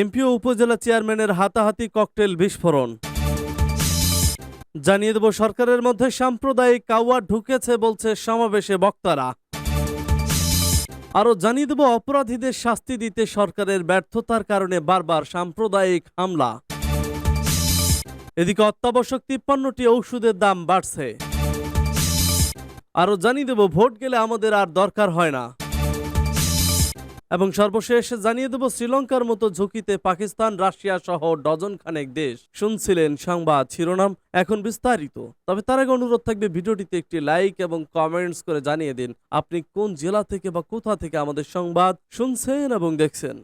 MP ও উপজেলা চেয়ারম্যানের হাতাহাতি ককটেল বিস্ফোরণ। জানিয়ে দেব, সরকারের মধ্যে সাম্প্রদায়িক কাওয়া ঢুকেছে বলছে সমাবেশে বক্তারা। আরও জানিয়ে দেব, অপরাধীদের শাস্তি দিতে সরকারের ব্যর্থতার কারণে বারবার সাম্প্রদায়িক হামলা। এদিকে অত্যাবশ্যক তিপ্পান্নটি ঔষধের দাম বাড়ছে। আরও জানিয়ে দেব, ভোট গেলে আমাদের আর দরকার হয় না। এবং সর্বশেষ জানিয়ে দেব, শ্রীলঙ্কার মতো ঝুঁকিতে পাকিস্তান, রাশিয়া সহ ডজন খানেক দেশ। শুনছিলেন সংবাদ শিরোনাম, এখন বিস্তারিত। তবে তার আগে অনুরোধ থাকবে, ভিডিওটিতে একটি লাইক এবং কমেন্টস করে জানিয়ে দিন, আপনি কোন জেলা থেকে বা কোথা থেকে আমাদের সংবাদ শুনছেন এবং দেখছেন।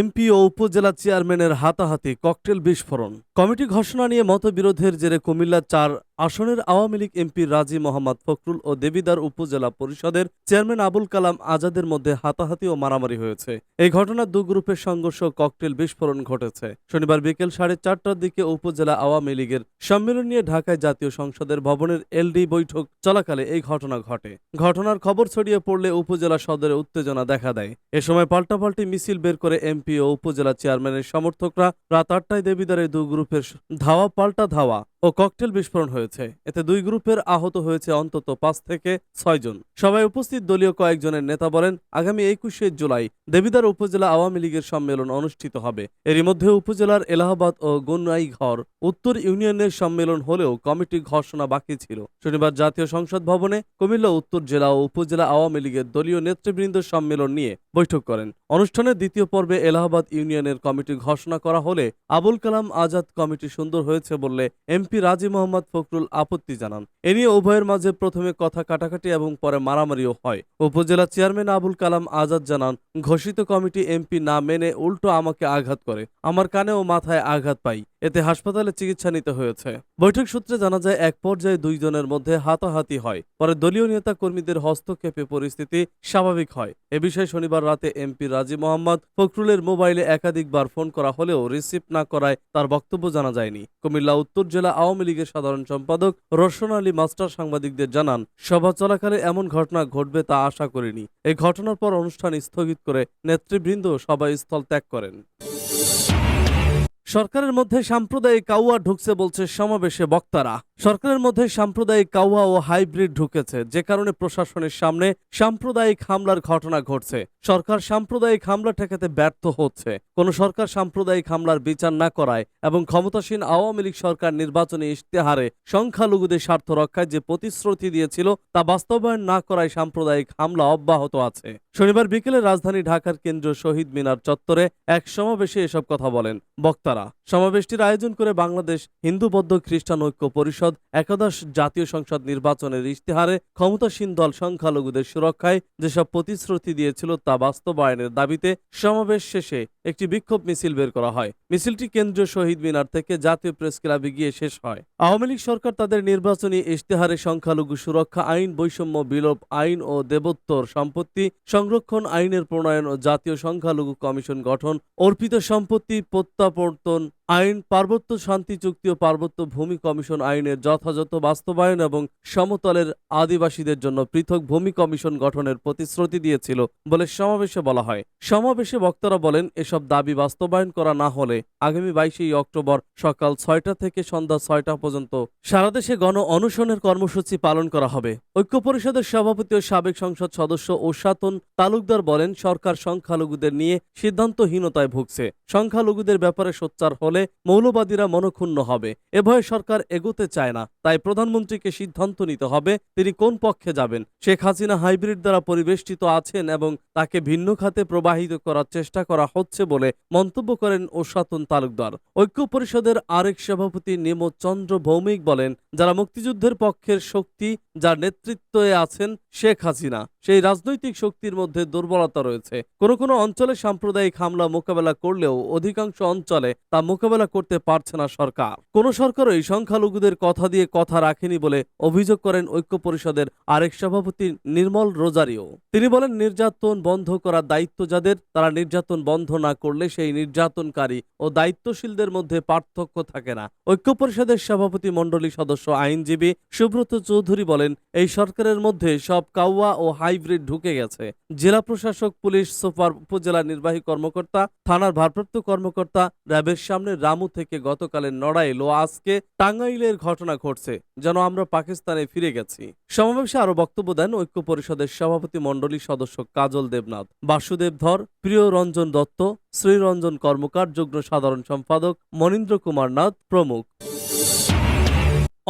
এমপি ও উপজেলা চেয়ারম্যানের হাতাহাতি ককটেল বিস্ফোরণ। কমিটি ঘোষণা নিয়ে মতবিরোধের জেরে কুমিল্লা চার আসনের আওয়ামী লীগ এমপি রাজি মোহাম্মদ ফখরুল ও দেবিদার উপজেলা পরিষদের চেয়ারম্যান আবুল কালাম আজাদের মধ্যে হাতাহাতি ও মারামারি হয়েছে। এই ঘটনার দু গ্রুপের সংঘর্ষ, ককটেল বিস্ফোরণ ঘটেছে। শনিবার বিকেল সাড়ে চারটার দিকে উপজেলা আওয়ামী লীগের সম্মেলন নিয়ে ঢাকায় জাতীয় সংসদের ভবনের এলডি বৈঠক চলাকালে এই ঘটনা ঘটে। ঘটনার খবর ছড়িয়ে পড়লে উপজেলা সদরে উত্তেজনা দেখা দেয়। এ সময় পাল্টাপাল্টি মিছিল বের করে এমপি ও উপজেলা চেয়ারম্যানের সমর্থকরা রাত আটটায় দেবিদারে দু গ্রুপের ধাওয়া পাল্টা ধাওয়া ও ককটেল বিস্ফোরণ হয়েছে। এতে দুই গ্রুপের আহত হয়েছে অন্তত পাঁচ থেকে ছয় জন। সবাই উপস্থিত দলীয় কয়েকজনের নেতা বলেন, আগামী একুশে জুলাই দেবিদার উপজেলা আওয়ামী লীগের সম্মেলন অনুষ্ঠিত হবে। এরই মধ্যে উপজেলার এলাহাবাদ ও গুনাইঘর উত্তর ইউনিয়নের সম্মেলন হলেও কমিটি ঘোষণা বাকি ছিল। শনিবার জাতীয় সংসদ ভবনে কুমিল্লা উত্তর জেলা ও উপজেলা আওয়ামী লীগের দলীয় নেতৃবৃন্দ সম্মেলন নিয়ে বৈঠক করেন। অনুষ্ঠানের দ্বিতীয় পর্বে এলাহাবাদ ইউনিয়নের কমিটি ঘোষণা করা হলে আবুল কালাম আজাদ কমিটি সুন্দর হয়েছে বললে এমপি রাজি মোহাম্মদ ফখরুল আপত্তি জানান। এ নিয়ে উভয়ের মাঝে প্রথমে কথা কাটাকাটি এবং পরে মারামারিও হয়। উপজেলা চেয়ারম্যান আবুল কালাম আজাদ জানান, ঘোষিত কমিটি এমপি না মেনে উল্টো আমাকে আঘাত করে। আমার কানে ও মাথায় আঘাত পাই। এতে হাসপাতালে চিকিৎসা নিতে হয়েছে। বৈঠক সূত্রে জানা যায়, এক পর্যায়ে দুইজনের মধ্যে হাতাহাতি হয়। পরে দলীয় নেতা কর্মীদের হস্তক্ষেপে পরিস্থিতি স্বাভাবিক হয়। এ বিষয়ে শনিবার রাতে এমপি রাজি মোহাম্মদ ফখরুলের মোবাইলে একাধিকবার ফোন করা হলেও রিসিভ না করায় তার বক্তব্য জানা যায়নি। কুমিল্লা, উত্তর জেলা আওয়ামী লীগের সাধারণ সম্পাদক রোশন আলী মাস্টার সাংবাদিকদের জানান, সভা চলাকালে এমন ঘটনা ঘটবে তা আশা করিনি। এই ঘটনার পর অনুষ্ঠান স্থগিত করে নেতৃবৃন্দ সভাস্থল ত্যাগ করেন। সরকারের মধ্যে সাম্প্রদায়িক কাউয়া ঢুকছে বলছে সমাবেশে বক্তারা। সরকারের মধ্যে সাম্প্রদায়িক কাউয়া ও হাইব্রিড ঢুকেছে, যে কারণে প্রশাসনের সামনে সাম্প্রদায়িক হামলার ঘটনা ঘটছে। সরকার সাম্প্রদায়িক হামলা ঠেকাতে ব্যর্থ হচ্ছে। কোন সরকার সাম্প্রদায়িক হামলার বিচার না করায় এবং ক্ষমতাসীন আওয়ামী লীগ সরকার নির্বাচনী ইশতেহারে সংখ্যালঘুদের স্বার্থ রক্ষায় যে প্রতিশ্রুতি দিয়েছিল, তা বাস্তবায়ন না করায় সাম্প্রদায়িক হামলা অব্যাহত আছে। শনিবার বিকেলে রাজধানী ঢাকার কেন্দ্রীয় শহীদ মিনার চত্বরে এক সমাবেশে এসব কথা বলেন বক্তারা। সমাবেশটির আয়োজন করে বাংলাদেশ হিন্দু বৌদ্ধ খ্রিস্টান ঐক্য পরিষদ, একাদশ জাতীয় সংসদ নির্বাচনের ইশতেহারে ক্ষমতাসীন দল সংখ্যালঘুদের সুরক্ষায় যেসব প্রতিশ্রুতি দিয়েছিল তা বাস্তবায়নের দাবিতে সমাবেশ শেষে একটি বিক্ষোভ মিছিল বের করা হয়। মিছিলটি কেন্দ্রীয় শহীদ মিনার থেকে জাতীয় প্রেস ক্লাবে গিয়ে শেষ হয়। আওয়ামী লীগ সরকার তাদের নির্বাচনী ইশতেহারে সংখ্যালঘু সুরক্ষা আইন, বৈষম্য বিলোপ আইন ও দেবোত্তর সম্পত্তি সংরক্ষণ আইনের প্রণয়ন ও জাতীয় সংখ্যালঘু কমিশন গঠন, অর্পিত সম্পত্তি প্রত্যাবর্তন tôn আইন, পার্বত্য শান্তি চুক্তি ও পার্বত্য ভূমি কমিশন আইনের যথাযথ বাস্তবায়ন এবং সমতলের আদিবাসীদের জন্য পৃথক ভূমি কমিশন গঠনের প্রতিশ্রুতি দিয়েছিল বলে সমাবেশে বলা হয়। সমাবেশে বক্তারা বলেন, এসব দাবি বাস্তবায়ন করা না হলে আগামী বাইশে অক্টোবর সকাল ছয়টা থেকে সন্ধ্যা ছয়টা পর্যন্ত সারা দেশে গণ অনশনের কর্মসূচি পালন করা হবে। ঐক্য পরিষদের সভাপতি ও সাবেক সংসদ সদস্য ওসাতন তালুকদার বলেন, সরকার সংখ্যালঘুদের নিয়ে সিদ্ধান্তহীনতায় ভুগছে। সংখ্যালঘুদের ব্যাপারে সোচ্চার হলে মৌলবাদীরা মনক্ষুণ্ণ হবে। এ ভয়ে সরকার এগোতে চায় না, তাই প্রধানমন্ত্রীকে সিদ্ধান্ত নিতে হবে তিনি কোন পক্ষে যাবেন। শেখ হাসিনা হাইব্রিড দ্বারা পরিবেষ্টিত আছেন এবং তাকে ভিন্ন খাতে প্রবাহিত করার চেষ্টা করা হচ্ছে বলে মন্তব্য করেন ওসাতন তালুকদার। ঐক্য পরিষদের আরেক সভাপতি নিমচন্দ্র ভৌমিক বলেন, যারা মুক্তিযুদ্ধের পক্ষের শক্তি, যার নেতৃত্বে আছেন শেখ হাসিনা। সেই রাজনৈতিক শক্তির মধ্যে দুর্বলতা রয়েছে। কোনো কোনো অঞ্চলে সাম্প্রদায়িক হামলা মোকাবেলা করলেও অধিকাংশ অঞ্চলে তা মোকাবেলা করতে পারছে না সরকার। কোন সরকারই সংখ্যালঘুদের কথা দিয়ে কথা রাখেনি বলে অভিযোগ করেন ঐক্য পরিষদের আরেক সভাপতি নির্মল রোজারিও। তিনি বলেন, নির্যাতন বন্ধ করার দায়িত্ব যাদের, তারা নির্যাতন বন্ধ না করলে সেই নির্যাতনকারী ও দায়িত্বশীলদের মধ্যে পার্থক্য থাকে না। ঐক্য পরিষদের সভাপতি মণ্ডলী সদস্য আইনজীবী সুব্রত চৌধুরী বলেন, এই সরকারের মধ্যে সব কাউয়া ও হাই হাইব্রিড ঢুকে গেছে। জেলা প্রশাসক, পুলিশ, সুপার উপজেলা নির্বাহী কর্মকর্তা, থানার ভারপ্রাপ্ত কর্মকর্তা র্যাবের সামনে রামু থেকে গতকালের নড়াইল ও আজকে টাঙ্গাইলের ঘটনা ঘটছে, যেন আমরা পাকিস্তানে ফিরে গেছি। সমাবেশে আরও বক্তব্য দেন ঐক্য পরিষদের সভাপতি মণ্ডলী সদস্য কাজল দেবনাথ, বাসুদেব ধর, প্রিয় রঞ্জন দত্ত, শ্রীরঞ্জন কর্মকার, যুগ্ম সাধারণ সম্পাদক মনীন্দ্র কুমার নাথ প্রমুখ।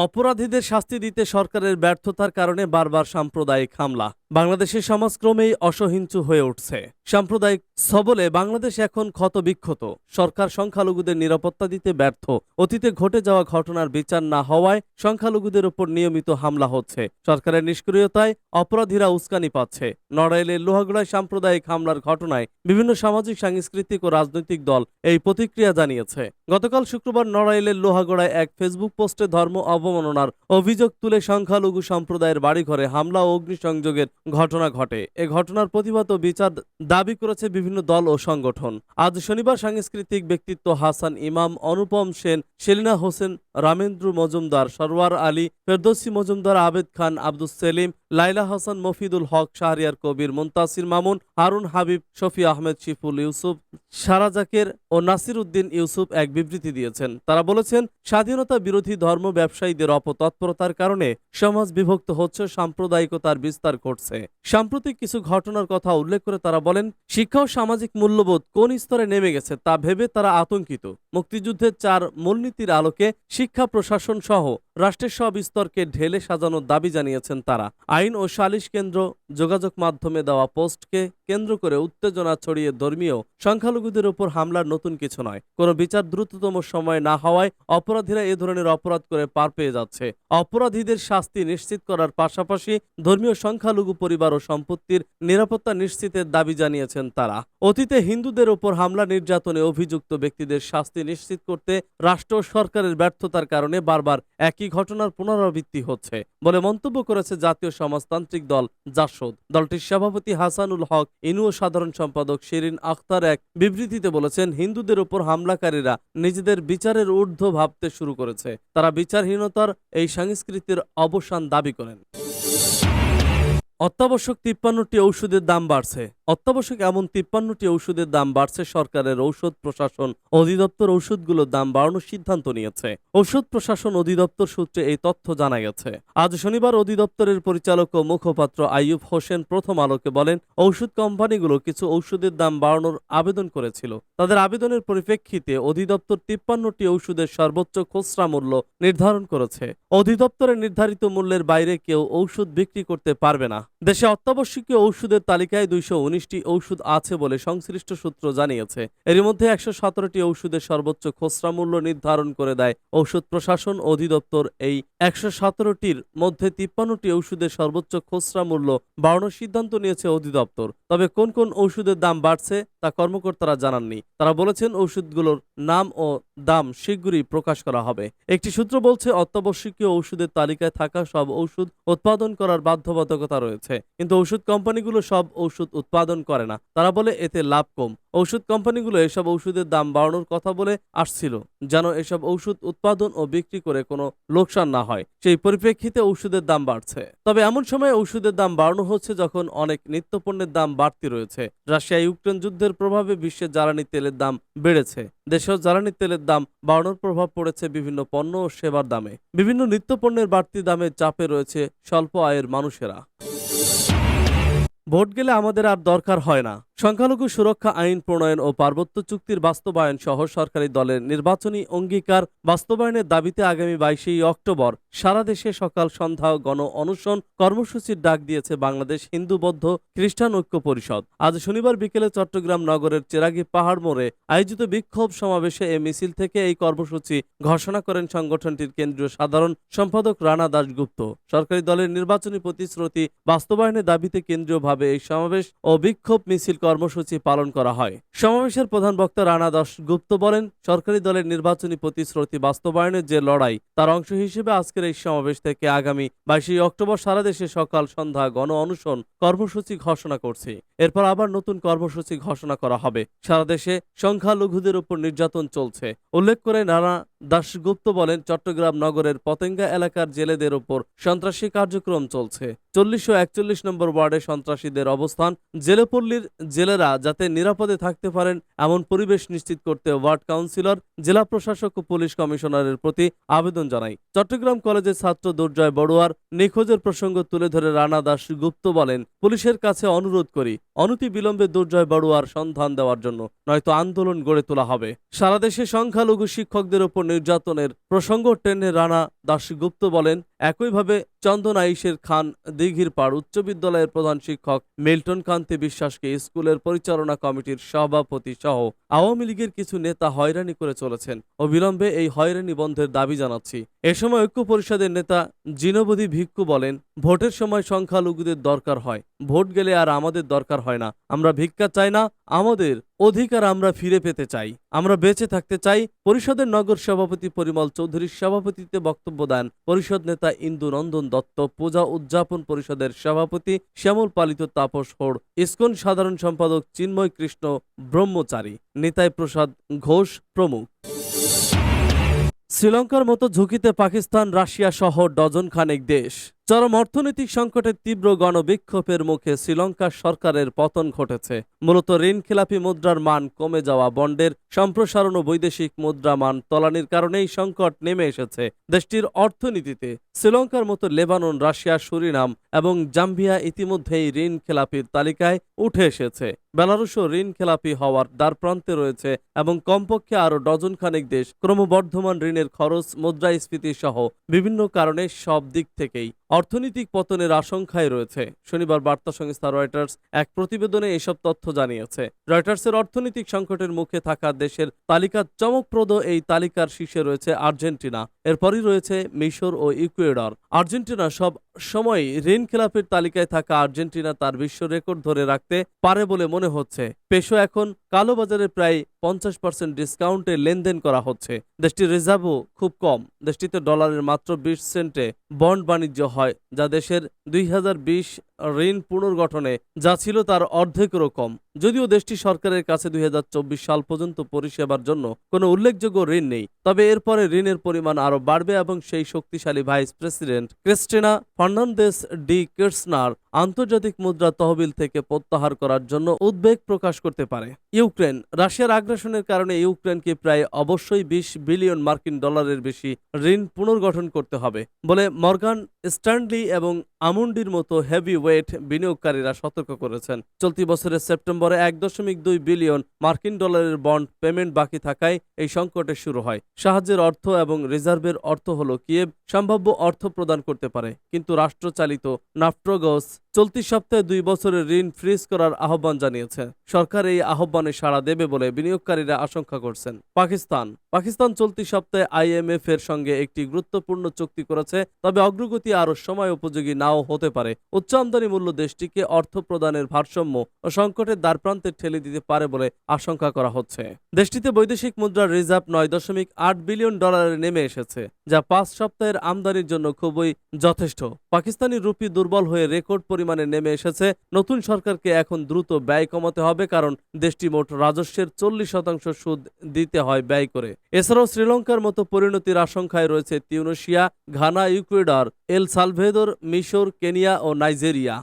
অপরাধীদের শাস্তি দিতে সরকারের ব্যর্থতার কারণে বারবার সাম্প্রদায়িক হামলা। বাংলাদেশের সমাজ ক্রমেই অসহিঞ্চু হয়ে উঠছে। সাম্প্রদায়িক সবলে বাংলাদেশ এখন ক্ষতবিক্ষত। সরকার সংখ্যালঘুদের নিরাপত্তা দিতে ব্যর্থ। অতীতে ঘটে যাওয়া ঘটনার বিচার না হওয়ায় সংখ্যালঘুদের উপর নিয়মিত হামলা হচ্ছে। সরকারের নিষ্ক্রিয়তায় অপরাধীরা উস্কানি পাচ্ছে। নড়াইলের লোহাগড়ায় সাম্প্রদায়িক হামলার ঘটনায় বিভিন্ন সামাজিক, সাংস্কৃতিক ও রাজনৈতিক দল এই প্রতিক্রিয়া জানিয়েছে। গতকাল শুক্রবার নড়াইলের লোহাগড়ায় এক ফেসবুক পোস্টে ধর্ম অবমাননার অভিযোগ তুলে সংখ্যালঘু সম্প্রদায়ের বাড়িঘরে হামলা ও অগ্নিসংযোগের ঘটনা ঘটে। এ ঘটনার প্রতিবাদ ও বিচার দাবি করেছে বিভিন্ন দল ও সংগঠন। আজ শনিবার সাংস্কৃতিক ব্যক্তিত্ব হাসান ইমাম, অনুপম সেন, সেলিনা হোসেন, রামেন্দ্র মজুমদার, সরওয়ার আলী, ফেরদৌসি মজুমদার, আবেদ খান আব্দুল সেলিম লাইলা হাসান, মফিদুল হক, শাহরিয়ার কবির, মুন্তাসির মামুন, হারুন হাবিব, শফি আহমেদ, শিফুল ইউসুফ, সারা জাকের ও নাসির উদ্দিন ইউসুফ এক বিবৃতি দিয়েছেন। তারা বলেছেন, স্বাধীনতা বিরোধী ধর্ম ব্যবসায়ীদের অপতৎপরতার কারণে সমাজ বিভক্ত হচ্ছে, সাম্প্রদায়িকতার বিস্তার ঘটছে। সাম্প্রতিক কিছু ঘটনার কথা উল্লেখ করে তারা বলেন, শিক্ষা ও সামাজিক মূল্যবোধ কোন স্তরে নেমে গেছে তা ভেবে তারা আতঙ্কিত। মুক্তিযুদ্ধের চার মূলনীতির আলোকে শিক্ষা প্রশাসন সহ রাষ্ট্রের সব স্তরকে ঢেলে সাজানোর দাবি জানিয়েছেন তারা। আইন ও সালিশ কেন্দ্র যোগাযোগ মাধ্যমে দেওয়া পোস্টকে কেন্দ্র করে উত্তেজনা ছড়িয়ে ধর্মীয় সংখ্যালঘুদের উপর হামলার নতুন কিছু নয়। কোনো বিচার দ্রুততম সময় না হওয়ায় অপরাধীরা এ ধরনের অপরাধ করে পার পেয়ে যাচ্ছে। অপরাধীদের শাস্তি নিশ্চিত করার পাশাপাশি ধর্মীয় সংখ্যালঘু পরিবার ও সম্পত্তির নিরাপত্তা নিশ্চিতের দাবি জানিয়েছেন তারা। অতীতে হিন্দুদের উপর হামলা নির্যাতনে অভিযুক্ত ব্যক্তিদের শাস্তি নিশ্চিত করতে রাষ্ট্র সরকারের ব্যর্থতার কারণে বারবার একই ঘটনার পুনরাবৃত্তি হচ্ছে বলে মন্তব্য করেছে জাতীয় সমাজতান্ত্রিক দল জাসদ। দলটির সভাপতি হাসানুল হক ইনু ও সাধারণ সম্পাদক শিরিন আখতার এক বিবৃতিতে বলেছেন, হিন্দুদের উপর হামলাকারীরা নিজেদের বিচারের ঊর্ধ্ব ভাবতে শুরু করেছে। তারা বিচারহীনতার এই সংস্কৃতির অবসান দাবি করেন। অত্যাবশ্যক তিপ্পান্নটি ঔষধের দাম বাড়ছে। অত্যাবশ্যক এমন তিপ্পান্নটি ঔষধের দাম বাড়ছে সরকারের ঔষধ প্রশাসন অধিদপ্তর ঔষধগুলোর দাম বাড়ানোর সিদ্ধান্ত নিয়েছে। ঔষধ প্রশাসন অধিদপ্তর সূত্রে এই তথ্য জানা গেছে। আজ শনিবার অধিদপ্তরের পরিচালক ও মুখপাত্র আইয়ুব হোসেন প্রথম আলোকে বলেন, ঔষধ কোম্পানিগুলো কিছু ঔষধের দাম বাড়ানোর আবেদন করেছিল। তাদের আবেদনের পরিপ্রেক্ষিতে অধিদপ্তর তিপ্পান্নটি ঔষধের সর্বোচ্চ খুচরা মূল্য নির্ধারণ করেছে। অধিদপ্তরের নির্ধারিত মূল্যের বাইরে কেউ ঔষধ বিক্রি করতে পারবে না। দেশে অত্যাবশ্যকীয় ঔষধের তালিকায় দুইশো উনিশটি ঔষধ আছে বলে সংশ্লিষ্ট সূত্র জানিয়েছে। এর মধ্যে একশো সতেরোটি ঔষধের সর্বোচ্চ খুচরা মূল্য নির্ধারণ করে দেয় ঔষধ প্রশাসন অধিদপ্তর। এই একশো সতেরোটির মধ্যে তিপ্পান্নটি ঔষধের সর্বোচ্চ খুচরা মূল্য বাড়ানোর সিদ্ধান্ত নিয়েছে অধিদপ্তর। তবে কোন কোন ঔষধের দাম বাড়ছে তা কর্মকর্তারা জানাননি। তারা বলেছেন ঔষধগুলোর নাম ও দাম শীঘ্রই প্রকাশ করা হবে। একটি সূত্র বলছে, অত্যাবশ্যকীয় ঔষধের তালিকায় থাকা সব ঔষধ উৎপাদন করার বাধ্যবাধকতা রয়েছে। কিন্তু ওষুধ কোম্পানিগুলো সব ঔষধ উৎপাদন করে না। তারা বলে, এতে লাভ কম। ঔষধ কোম্পানিগুলো এসব ঔষধের দাম বাড়ানোর কথা বলে আসছিল, যেন এসব ঔষধ উৎপাদন ও বিক্রি করে কোনো লোকসান না হয়। সেই পরিপ্রেক্ষিতে ঔষধের দাম বাড়ছে। তবে এমন সময় ঔষধের দাম বাড়ানো হচ্ছে যখন অনেক নিত্যপণ্যের দাম বাড়তি রয়েছে। রাশিয়া ইউক্রেন যুদ্ধের প্রভাবে বিশ্বের জ্বালানি তেলের দাম বেড়েছে। দেশেও জ্বালানি তেলের দাম বাড়ানোর প্রভাব পড়েছে বিভিন্ন পণ্য ও সেবার দামে। বিভিন্ন নিত্যপণ্যের বাড়তি দামের চাপে রয়েছে স্বল্প আয়ের মানুষেরা। ভোট গেলে আমাদের আর দরকার হয় না। সংখ্যালঘু সুরক্ষা আইন প্রণয়ন ও পার্বত্য চুক্তির বাস্তবায়ন সহ সরকারি দলের নির্বাচনী অঙ্গীকার বাস্তবায়নের দাবিতে আগামী বাইশে অক্টোবর সারা দেশে সকাল সন্ধ্যা গণ অনশন কর্মসূচির ডাক দিয়েছে বাংলাদেশ হিন্দু বৌদ্ধ খ্রিস্টান ঐক্য পরিষদ। আজ শনিবার বিকেলে চট্টগ্রাম নগরের চেরাগি পাহাড় মোড়ে আয়োজিত বিক্ষোভ সমাবেশে এ মিছিল থেকে এই কর্মসূচি ঘোষণা করেন সংগঠনটির কেন্দ্রীয় সাধারণ সম্পাদক রানা দাশগুপ্ত। সরকারি দলের নির্বাচনী প্রতিশ্রুতি বাস্তবায়নের দাবিতে কেন্দ্রীয়ভাবে এই সমাবেশ ও বিক্ষোভ মিছিল কর্মসূচি পালন করা হয়। সমাবেশের প্রধান বক্তা রানা দাস গুপ্ত বলেন, সরকারি দলের নির্বাচনী প্রতিশ্রুতি বাস্তবায়নের যে লড়াই, তার অংশ হিসেবে আজকের এই সমাবেশ থেকে আগামী বাইশে অক্টোবর সারা দেশে সকাল সন্ধ্যা গণ অনুসরণ কর্মসূচি ঘোষণা করছে। এরপর আবার নতুন কর্মসূচি ঘোষণা করা হবে। সারা দেশে সংখ্যালঘুদের উপর নির্যাতন চলছে। উল্লেখ করে নানা দাশগুপ্ত বলেন, চট্টগ্রাম নগরের পতেঙ্গা এলাকার জেলেদের ওপর সন্ত্রাসী কার্যক্রম চলছে। চল্লিশ একচল্লিশ নম্বর ওয়ার্ডে সন্ত্রাসীদের অবস্থান। জেলেপল্লীর জেলেরা যাতে নিরাপদে থাকতে পারেন, এমন পরিবেশ নিশ্চিত করতে ওয়ার্ড কাউন্সিলর, জেলা প্রশাসক ও পুলিশ কমিশনারের প্রতি আবেদন জানাই। চট্টগ্রাম কলেজের ছাত্র দুর্জয় বড়ুয়ার নিখোঁজের প্রসঙ্গ তুলে ধরে রানা দাস গুপ্ত বলেন, পুলিশের কাছে অনুরোধ করি অনতি বিলম্বে দুর্জয় বড়ুয়ার সন্ধান দেওয়ার জন্য, নয়তো আন্দোলন গড়ে তোলা হবে। সারা দেশে সংখ্যালঘু শিক্ষকদের উপর নির্যাতনের প্রসঙ্গ টেনে রানা দাশগুপ্ত বলেন একইভাবে চন্দন আইসের খান দিঘির পাড় উচ্চ বিদ্যালয়ের প্রধান শিক্ষক মিল্টন কান্তি বিশ্বাসকে স্কুলের পরিচালনা কমিটির সভাপতি সহ আওয়ামী লীগের কিছু নেতা হয়রানি করে চলেছেন। অবিলম্বে এই হয়রানি বন্ধের দাবি জানাচ্ছি। এ সময় ঐক্য পরিষদের নেতা জিনবধি ভিক্ষু বলেন, ভোটের সময় সংখ্যালঘুদের দরকার হয়। ভোট গেলে আর আমাদের দরকার হয় না। আমরা ভিক্ষা চাই না, আমাদের অধিকার আমরা ফিরে পেতে চাই। আমরা বেঁচে থাকতে চাই। পরিষদের নগর সভাপতি পরিমল চৌধুরীর সভাপতিত্বে বক্তব্য দেন পরিষদ নেতা ইন্দু নন্দন দত্ত পূজা উদযাপন পরিষদের সভাপতি শ্যামল পালিত তাপস হোড়, ইস্কন সাধারণ সম্পাদক চিন্ময় কৃষ্ণ ব্রহ্মচারী, নিতাই প্রসাদ ঘোষ প্রমুখ। শ্রীলঙ্কার মতো ঝুঁকিতে পাকিস্তান, রাশিয়া সহ ডজন খানেক দেশ। চরম অর্থনৈতিক সংকটের তীব্র গণবিক্ষোভের মুখে শ্রীলঙ্কার সরকারের পতন ঘটেছে। মূলত ঋণখেলাপি মুদ্রার মান কমে যাওয়া, বন্ডের সম্প্রসারণ ও বৈদেশিক মুদ্রা মান তলানির কারণেই সংকট নেমে এসেছে। দেশটির অর্থনীতিতে শ্রীলঙ্কার মতো লেবানন, রাশিয়া, সুরিনাম এবং জাম্বিয়া ইতিমধ্যেই ঋণ খেলাপির তালিকায় উঠে এসেছে। বেলারুশও ঋণ খেলাপি হওয়ার দ্বারপ্রান্তে রয়েছে এবং কমপক্ষে আরও ডজন খানেক দেশ ক্রমবর্ধমান ঋণের খরচ মুদ্রাস্ফীতি সহ বিভিন্ন কারণে সব দিক থেকেই অর্থনৈতিক পতনের আশঙ্কায় রয়েছে। শনিবার বার্তা সংস্থা রয়টার্স এক প্রতিবেদনে এসব তথ্য জানিয়েছে। রয়টার্সের অর্থনৈতিক সংকটের মুখে থাকা দেশের তালিকা চমকপ্রদ। এই তালিকার শীর্ষে রয়েছে আর্জেন্টিনা, এরপরই রয়েছে মিশর ও ইকুয়েডর। আর্জেন্টিনা সব সময় ঋণ খেলাপের তালিকায় থাকা আর্জেন্টিনা তার বিশ্ব রেকর্ড ধরে রাখতে পারে বলে মনে হচ্ছে। পেশো এখন কালোবাজারে প্রায় পঞ্চাশ পার্সেন্ট ডিসকাউন্টে লেনদেন করা হচ্ছে। দেশটির রিজার্ভও খুব কম। দেশটিতে ডলারের মাত্র বিশ সেন্টে বন্ড বাণিজ্য হয়, যা দেশের দুই হাজার বিশ ঋণ পুনর্গঠনে, যা ছিল তার অর্ধেক রকম যদিও দেশটি সরকারের কাছে দুই হাজার চব্বিশ সাল পর্যন্ত পরিষেবার জন্য কোনো উল্লেখযোগ্য ঋণ নেই, তবে এরপরে ঋণের পরিমাণ আরও বাড়বে এবং সেই শক্তিশালী vice president Cristina Fernandez de Kirchner আন্তর্জাতিক মুদ্রা তহবিল থেকে প্রত্যাহার করার জন্য উদ্বেগ প্রকাশ করতে পারে। ইউক্রেন, রাশিয়ার আগ্রাসনের কারণে ইউক্রেনকে প্রায় অবশ্যই বিশ বিলিয়ন মার্কিন ডলারের বেশি ঋণ পুনর্গঠন করতে হবে বলে মর্গান স্ট্যান্ডলি এবং আমুন্ডির মতো হেভি ওয়েট বিনিয়োগকারীরা সতর্ক করেছেন। চলতি বছরের সেপ্টেম্বরে এক দশমিক দুই বিলিয়ন মার্কিন ডলারের বন্ড পেমেন্ট বাকি থাকায় এই সংকটে শুরু হয়। সাহায্যের অর্থ এবং রিজার্ভের অর্থ হল কিয়েভ, সম্ভাব্য অর্থ প্রদান করতে পারে, কিন্তু রাষ্ট্রচালিত নাফট্রোগস চলতি সপ্তাহে দুই বছরের ঋণ ফ্রিজ করার আহ্বান জানিয়েছে। সরকার এই আহ্বানে সাড়া দেবে বলে বিনিয়োগকারীরা আশঙ্কা করছেন। পাকিস্তান। পাকিস্তান চলতি সপ্তাহে আইএমএফ এর সঙ্গে একটি গুরুত্বপূর্ণ চুক্তি করেছে, তবে অগ্রগতি আরও সময় উপযোগী নাও হতে পারে। উচ্চ আমদানি মূল্য দেশটিকে অর্থ প্রদানের ভারসাম্য ও সংকটের দ্বারপ্রান্তে ঠেলে দিতে পারে বলে আশঙ্কা করা হচ্ছে। দেশটিতে বৈদেশিক মুদ্রার রিজার্ভ নয় দশমিক আট বিলিয়ন ডলারে নেমে এসেছে, যা পাঁচ সপ্তাহের আমদানির জন্য খুবই যথেষ্ট। পাকিস্তানি রুপি দুর্বল হয়ে রেকর্ড পরিমাণে নেমে এসেছে। নতুন সরকারকে এখন দ্রুত ব্যয় কমাতে হবে, কারণ দেশটি মোট রাজস্বের চল্লিশ শতাংশ সুদ দিতে হয় ব্যয় করে। এছাড়াও শ্রীলঙ্কার মতো পরিণতির আশঙ্কায় রয়েছে Tunisia, Ghana, Ecuador, El Salvador, মিশর, কেনিয়া ও নাইজেরিয়া।